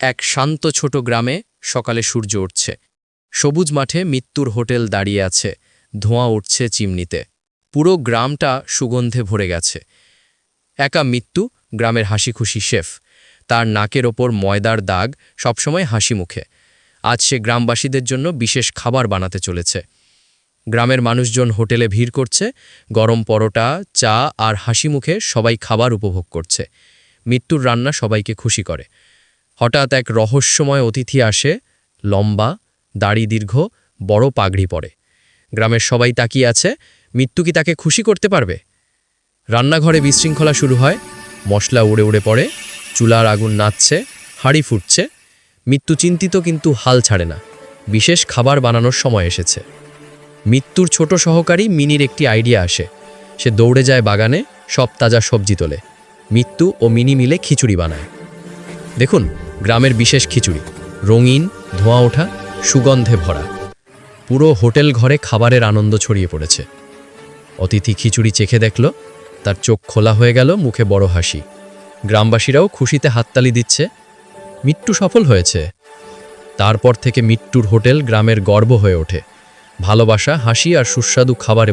এক শান্ত ছোট গ্রামে সকালে সূর্য উঠছে। সবুজ মাঠে মৃত্যুর হোটেল দাঁড়িয়ে আছে, ধোঁয়া উঠছে চিমনিতে। পুরো গ্রামটা সুগন্ধে ভরে গেছে। একা মৃত্যু, গ্রামের হাসিখুশি শেফ। তার নাকের ওপর ময়দার দাগ, সবসময় হাসি মুখে। আজ সে গ্রামবাসীদের জন্য বিশেষ খাবার বানাতে চলেছে। গ্রামের মানুষজন হোটেলে ভিড় করছে, গরম পরোটা, চা আর হাসি মুখে সবাই খাবার উপভোগ করছে। মৃত্যুর রান্না সবাইকে খুশি করে। হঠাৎ এক রহস্যময় অতিথি আসে, লম্বা, দাড়ি দীর্ঘ, বড় পাগড়ি পরে। গ্রামের সবাই তাকিয়ে আছে, মৃত্যু কি তাকে খুশি করতে পারবে? রান্নাঘরে বিশৃঙ্খলা শুরু হয়, মশলা উড়ে উড়ে পড়ে, চুলার আগুন নাচছে, হাড়ি ফুটছে। মৃত্যু চিন্তিত কিন্তু হাল ছাড়ে না, বিশেষ খাবার বানানোর সময় এসেছে। মৃত্যুর ছোট সহকারী মিনির একটি আইডিয়া আসে, সে দৌড়ে যায় বাগানে, সব তাজা সবজি তোলে। মৃত্যু ও মিনি মিলে খিচুড়ি বানায়। দেখুন গ্রামের বিশেষ খিচুড়ি, রঙিন, ধোঁয়া ওঠা, সুগন্ধে ভরা। পুরো হোটেল ঘরে খাবারের আনন্দ ছড়িয়ে পড়েছে। অতিথি খিচুড়ি চেখে দেখল, তার চোখ খোলা হয়ে গেল, মুখে বড় হাসি। গ্রামবাসীরাও খুশিতে হাততালি দিচ্ছে, মিট্টু সফল হয়েছে। তারপর থেকে মিট্টুর হোটেল গ্রামের গর্ব হয়ে ওঠে। ভালোবাসা, হাসি আর সুস্বাদু খাবারে